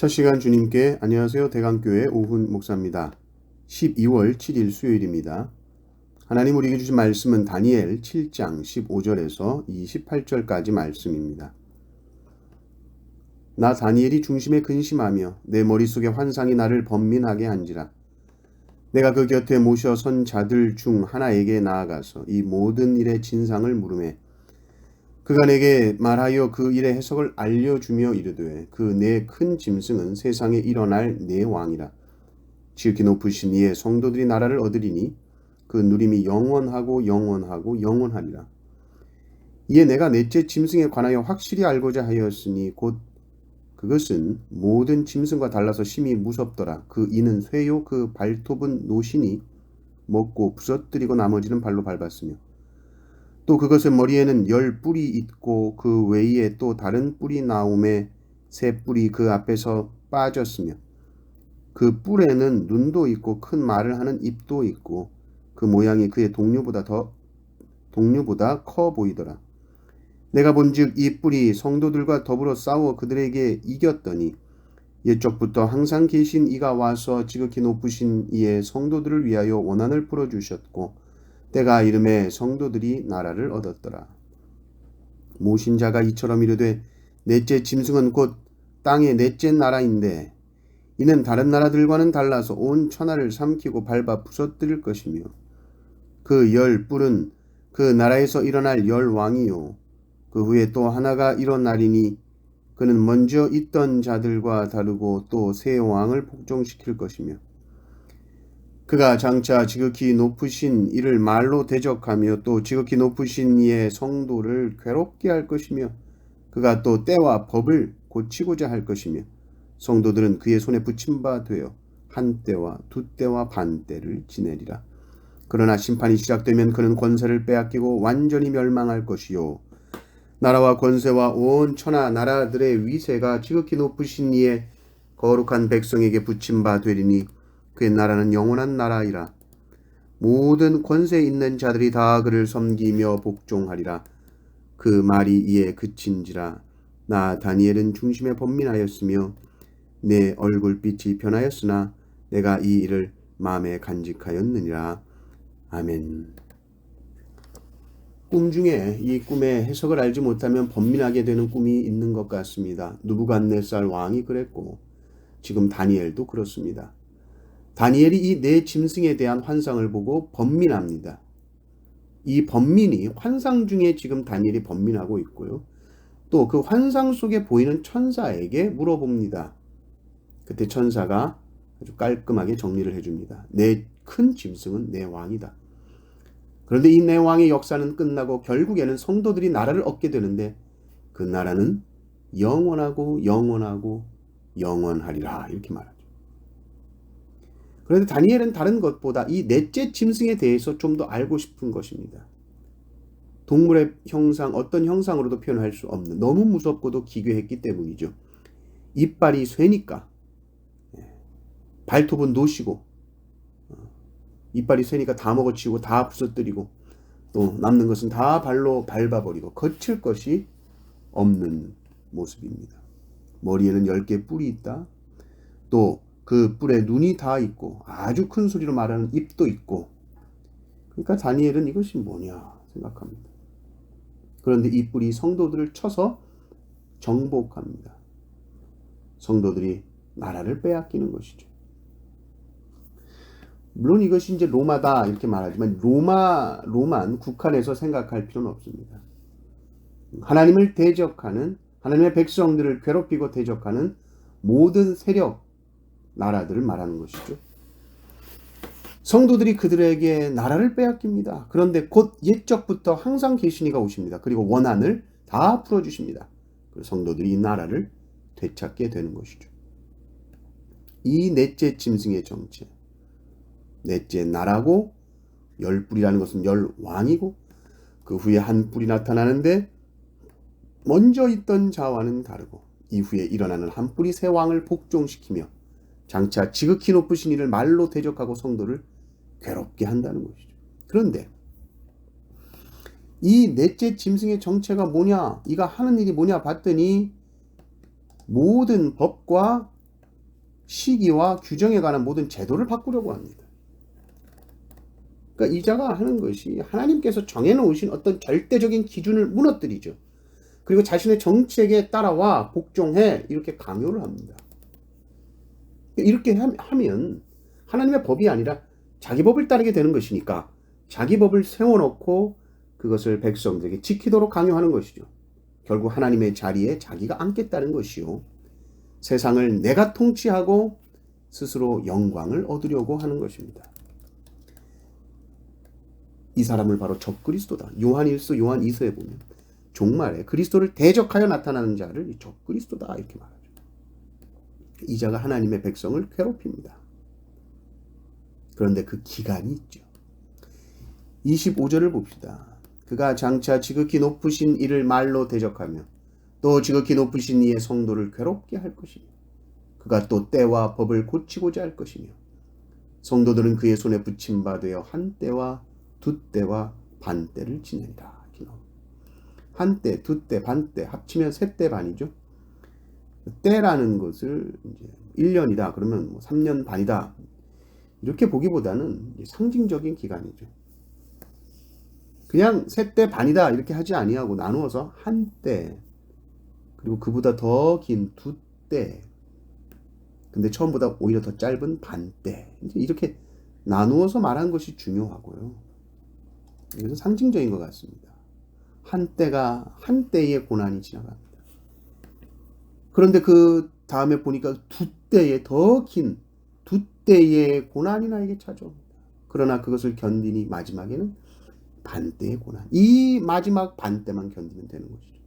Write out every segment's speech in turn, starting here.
첫 시간 주님께 안녕하세요. 대강교회 오훈 목사입니다. 12월 7일 수요일입니다. 하나님 우리에게 주신 말씀은 다니엘 7장 15절에서 28절까지 말씀입니다. 나 다니엘이 중심에 근심하며 내 머릿속에 환상이 나를 번민하게 한지라. 내가 그 곁에 모셔 선 자들 중 하나에게 나아가서 이 모든 일의 진상을 물음에 그가 내게 말하여 그 일의 해석을 알려주며 이르되 그 내 큰 짐승은 세상에 일어날 내 왕이라. 지극히 높으신 이의 성도들이 나라를 얻으리니 그 누림이 영원하고 영원하고 영원하리라. 이에 내가 넷째 짐승에 관하여 확실히 알고자 하였으니 곧 그것은 모든 짐승과 달라서 심히 무섭더라. 그 이는 쇠요 그 발톱은 노신이 먹고 부서뜨리고 나머지는 발로 밟았으며 또 그것의 머리에는 열 뿔이 있고 그 외에 또 다른 뿔이 나오매 새 뿔이 그 앞에서 빠졌으며 그 뿔에는 눈도 있고 큰 말을 하는 입도 있고 그 모양이 그의 동료보다 더 동료보다 커 보이더라. 내가 본즉 이 뿔이 성도들과 더불어 싸워 그들에게 이겼더니 옛적부터 항상 계신 이가 와서 지극히 높으신 이의 성도들을 위하여 원한을 풀어 주셨고 때가 이름에 성도들이 나라를 얻었더라. 모신 자가 이처럼 이르되 넷째 짐승은 곧 땅의 넷째 나라인데 이는 다른 나라들과는 달라서 온 천하를 삼키고 밟아 부서뜨릴 것이며 그 열 뿔은 그 나라에서 일어날 열 왕이요 그 후에 또 하나가 일어나리니 그는 먼저 있던 자들과 다르고 또 새 왕을 복종시킬 것이며 그가 장차 지극히 높으신 이를 말로 대적하며 또 지극히 높으신 이의 성도를 괴롭게 할 것이며 그가 또 때와 법을 고치고자 할 것이며 성도들은 그의 손에 붙임 바 되어 한 때와 두 때와 반 때를 지내리라. 그러나 심판이 시작되면 그는 권세를 빼앗기고 완전히 멸망할 것이요. 나라와 권세와 온 천하 나라들의 위세가 지극히 높으신 이의 거룩한 백성에게 붙임 바 되리니 그의 나라는 영원한 나라이라. 모든 권세 있는 자들이 다 그를 섬기며 복종하리라. 그 말이 이에 그친지라. 나 다니엘은 중심에 번민하였으며 내 얼굴빛이 변하였으나 내가 이 일을 마음에 간직하였느니라. 아멘. 꿈 중에 이 꿈의 해석을 알지 못하면 번민하게 되는 꿈이 있는 것 같습니다. 누부갓네살 왕이 그랬고 지금 다니엘도 그렇습니다. 다니엘이 이 네 짐승에 대한 환상을 보고 번민합니다. 이 번민이 환상 중에 지금 다니엘이 번민하고 있고요. 또 그 환상 속에 보이는 천사에게 물어봅니다. 그때 천사가 아주 깔끔하게 정리를 해줍니다. 내 큰 짐승은 내 왕이다. 그런데 이 내 왕의 역사는 끝나고 결국에는 성도들이 나라를 얻게 되는데 그 나라는 영원하고 영원하고 영원하리라 이렇게 말합니다. 그런데 다니엘은 다른 것보다 이 넷째 짐승에 대해서 좀 더 알고 싶은 것입니다. 동물의 형상, 어떤 형상으로도 표현할 수 없는 너무 무섭고도 기괴했기 때문이죠. 이빨이 쇠니까 예. 발톱은 노시고 어, 이빨이 쇠니까 다 먹어치고 다 부서뜨리고 또 남는 것은 다 발로 밟아버리고 거칠 것이 없는 모습입니다. 머리에는 10개 뿔이 있다. 또 그 뿔에 눈이 다 있고 아주 큰 소리로 말하는 입도 있고 그러니까 다니엘은 이것이 뭐냐 생각합니다. 그런데 이 뿔이 성도들을 쳐서 정복합니다. 성도들이 나라를 빼앗기는 것이죠. 물론 이것이 이제 로마다 이렇게 말하지만 로마 로만 국한해서 생각할 필요는 없습니다. 하나님을 대적하는 하나님의 백성들을 괴롭히고 대적하는 모든 세력 나라들을 말하는 것이죠. 성도들이 그들에게 나라를 빼앗깁니다. 그런데 곧 옛적부터 항상 계시니가 오십니다. 그리고 원한을 다 풀어주십니다. 성도들이 이 나라를 되찾게 되는 것이죠. 이 넷째 짐승의 정체, 넷째 나라고 열 뿔이라는 것은 열 왕이고 그 후에 한 뿔이 나타나는데 먼저 있던 자와는 다르고 이후에 일어나는 한 뿔이 새 왕을 복종시키며 장차 지극히 높으신 이를 말로 대적하고 성도를 괴롭게 한다는 것이죠. 그런데 이 넷째 짐승의 정체가 뭐냐? 이가 하는 일이 뭐냐 봤더니 모든 법과 시기와 규정에 관한 모든 제도를 바꾸려고 합니다. 그러니까 이자가 하는 것이 하나님께서 정해놓으신 어떤 절대적인 기준을 무너뜨리죠. 그리고 자신의 정책에 따라와 복종해 이렇게 강요를 합니다. 이렇게 하면 하나님의 법이 아니라 자기 법을 따르게 되는 것이니까 자기 법을 세워놓고 그것을 백성들에게 지키도록 강요하는 것이죠. 결국 하나님의 자리에 자기가 앉겠다는 것이요. 세상을 내가 통치하고 스스로 영광을 얻으려고 하는 것입니다. 이 사람을 바로 적그리스도다. 요한 1서 요한 2서에 보면 종말에 그리스도를 대적하여 나타나는 자를 적그리스도다 이렇게 말하죠. 이 자가 하나님의 백성을 괴롭힙니다. 그런데 그 기간이 있죠. 25절을 봅시다. 그가 장차 지극히 높으신 이를 말로 대적하며 또 지극히 높으신 이의 성도를 괴롭게 할 것이며 그가 또 때와 법을 고치고자 할 것이며 성도들은 그의 손에 붙임 바 되어 한 때와 두 때와 반 때를 지낸다. 한 때, 두 때, 반 때 합치면 세 때 반이죠. 때라는 것을 이제 1년이다. 그러면 뭐 3년 반이다. 이렇게 보기보다는 상징적인 기간이죠. 그냥 세 때 반이다 이렇게 하지 아니하고 나누어서 한 때, 그리고 그보다 더 긴 두 때, 근데 처음보다 오히려 더 짧은 반 때. 이렇게 나누어서 말한 것이 중요하고요. 이것은 상징적인 것 같습니다. 한때가 한때의 고난이 지나갑니다. 그런데 그 다음에 보니까 두 때의 더 긴 두 때의 고난이 나에게 찾아옵니다. 그러나 그것을 견디니 마지막에는 반때의 고난. 이 마지막 반때만 견디면 되는 것이죠.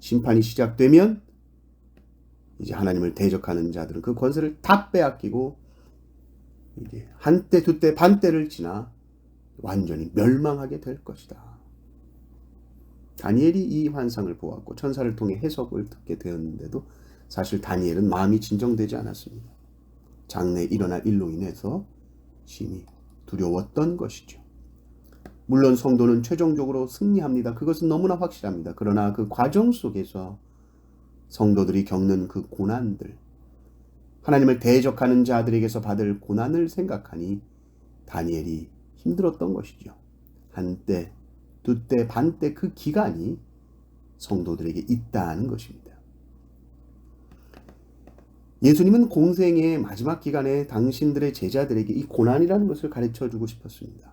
심판이 시작되면 이제 하나님을 대적하는 자들은 그 권세를 다 빼앗기고 이제 한때, 두때, 반때를 지나 완전히 멸망하게 될 것이다. 다니엘이 이 환상을 보았고 천사를 통해 해석을 듣게 되었는데도 사실 다니엘은 마음이 진정되지 않았습니다. 장래 일어날 일로 인해서 심히 두려웠던 것이죠. 물론 성도는 최종적으로 승리합니다. 그것은 너무나 확실합니다. 그러나 그 과정 속에서 성도들이 겪는 그 고난들, 하나님을 대적하는 자들에게서 받을 고난을 생각하니 다니엘이 힘들었던 것이죠. 한때, 두 때, 반 때 그 기간이 성도들에게 있다는 것입니다. 예수님은 공생의 마지막 기간에 당신들의 제자들에게 이 고난이라는 것을 가르쳐 주고 싶었습니다.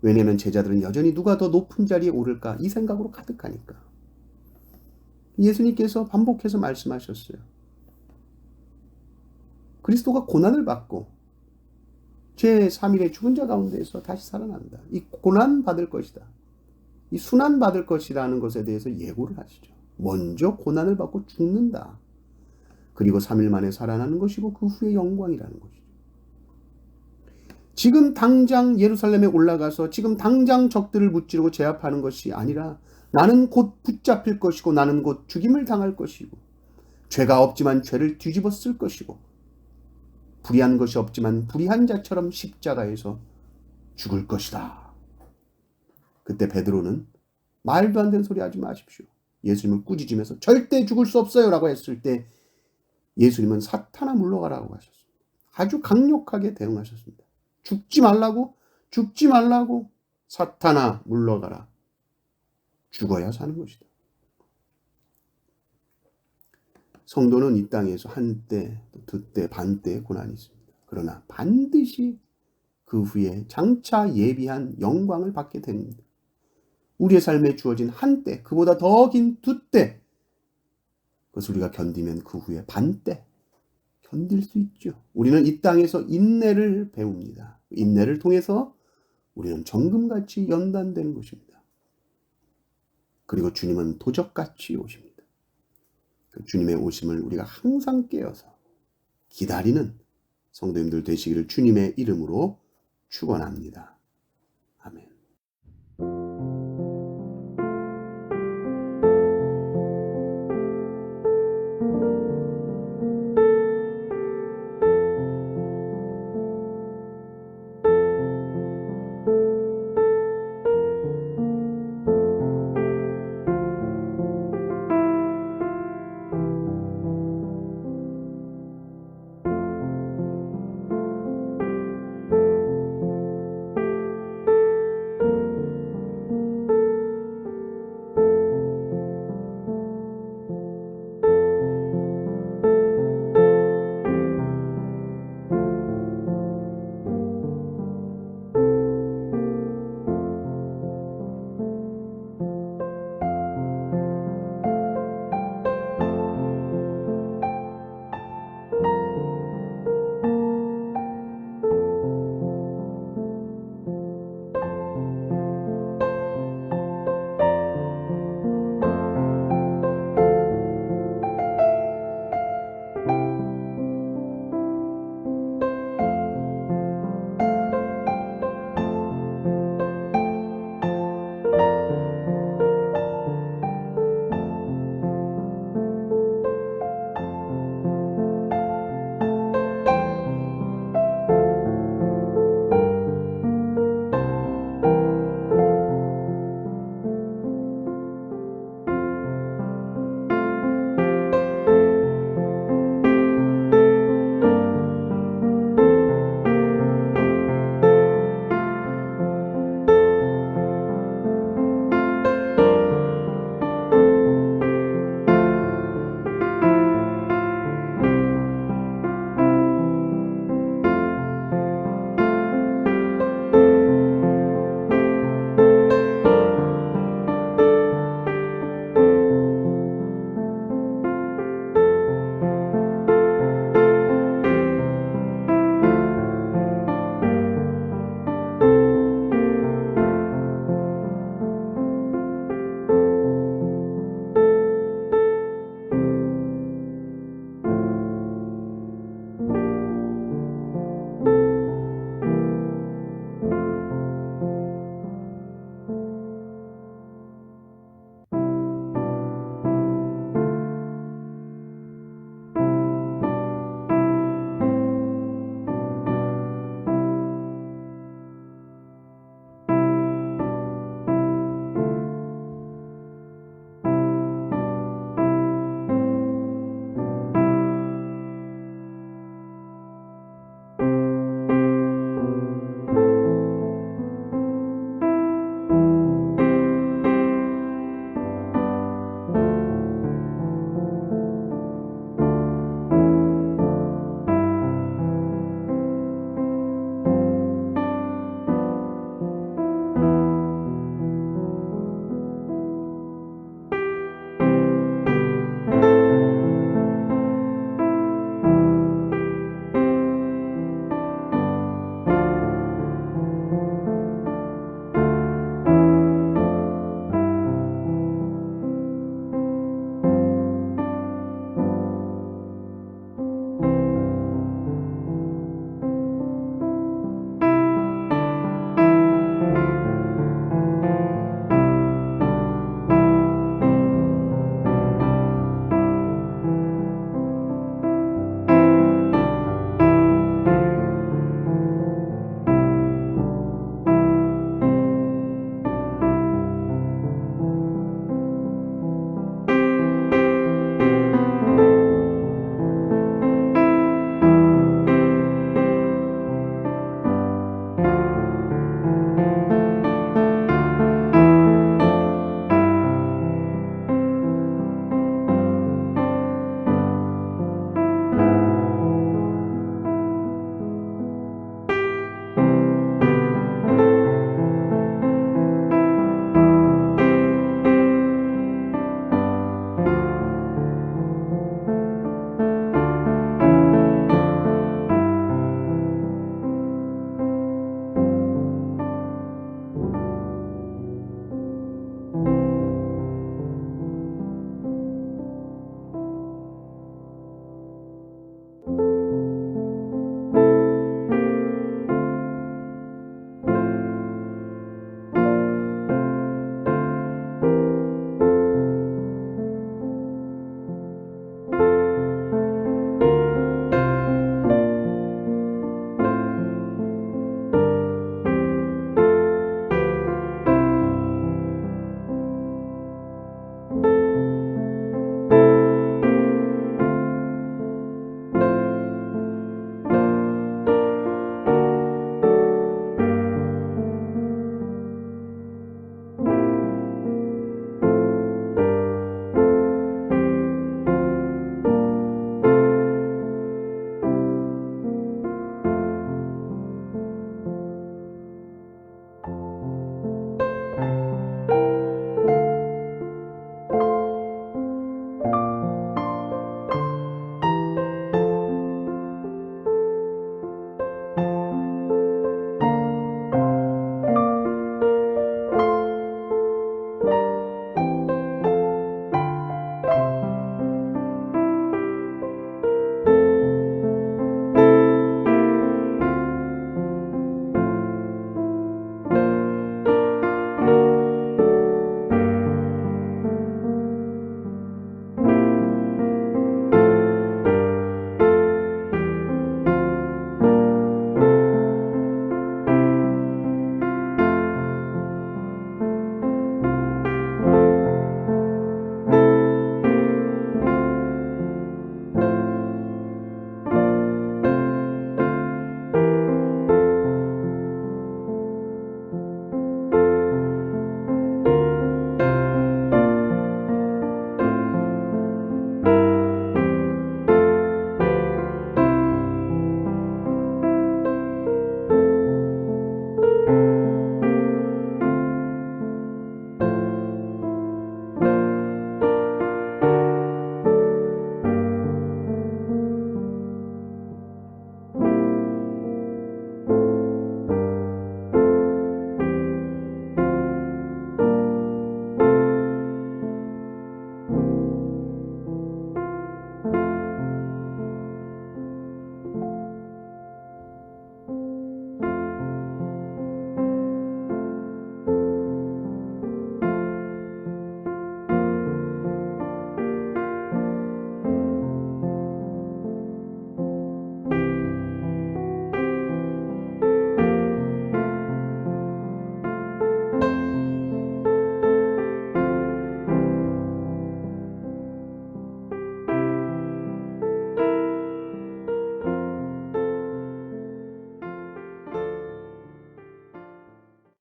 왜냐하면 제자들은 여전히 누가 더 높은 자리에 오를까 이 생각으로 가득하니까. 예수님께서 반복해서 말씀하셨어요. 그리스도가 고난을 받고 제3일에 죽은 자 가운데서 다시 살아난다. 이 고난 받을 것이다. 이 순환 받을 것이라는 것에 대해서 예고를 하시죠. 먼저 고난을 받고 죽는다. 그리고 3일 만에 살아나는 것이고 그 후에 영광이라는 것이죠. 지금 당장 예루살렘에 올라가서 지금 당장 적들을 무찌르고 제압하는 것이 아니라 나는 곧 붙잡힐 것이고 나는 곧 죽임을 당할 것이고 죄가 없지만 죄를 뒤집어 쓸 것이고 불의한 것이 없지만 불의한 자처럼 십자가에서 죽을 것이다. 그때 베드로는 말도 안 되는 소리 하지 마십시오. 예수님을 꾸짖으면서 절대 죽을 수 없어요라고 했을 때 예수님은 사탄아 물러가라고 하셨습니다. 아주 강력하게 대응하셨습니다. 죽지 말라고 죽지 말라고 사탄아 물러가라. 죽어야 사는 것이다. 성도는 이 땅에서 한때, 두때, 반때 고난이 있습니다. 그러나 반드시 그 후에 장차 예비한 영광을 받게 됩니다. 우리의 삶에 주어진 한때, 그보다 더 긴 두때, 그것을 우리가 견디면 그 후에 반때, 견딜 수 있죠. 우리는 이 땅에서 인내를 배웁니다. 인내를 통해서 우리는 정금같이 연단되는 것입니다. 그리고 주님은 도적같이 오십니다. 그 주님의 오심을 우리가 항상 깨어서 기다리는 성도님들 되시기를 주님의 이름으로 축원합니다.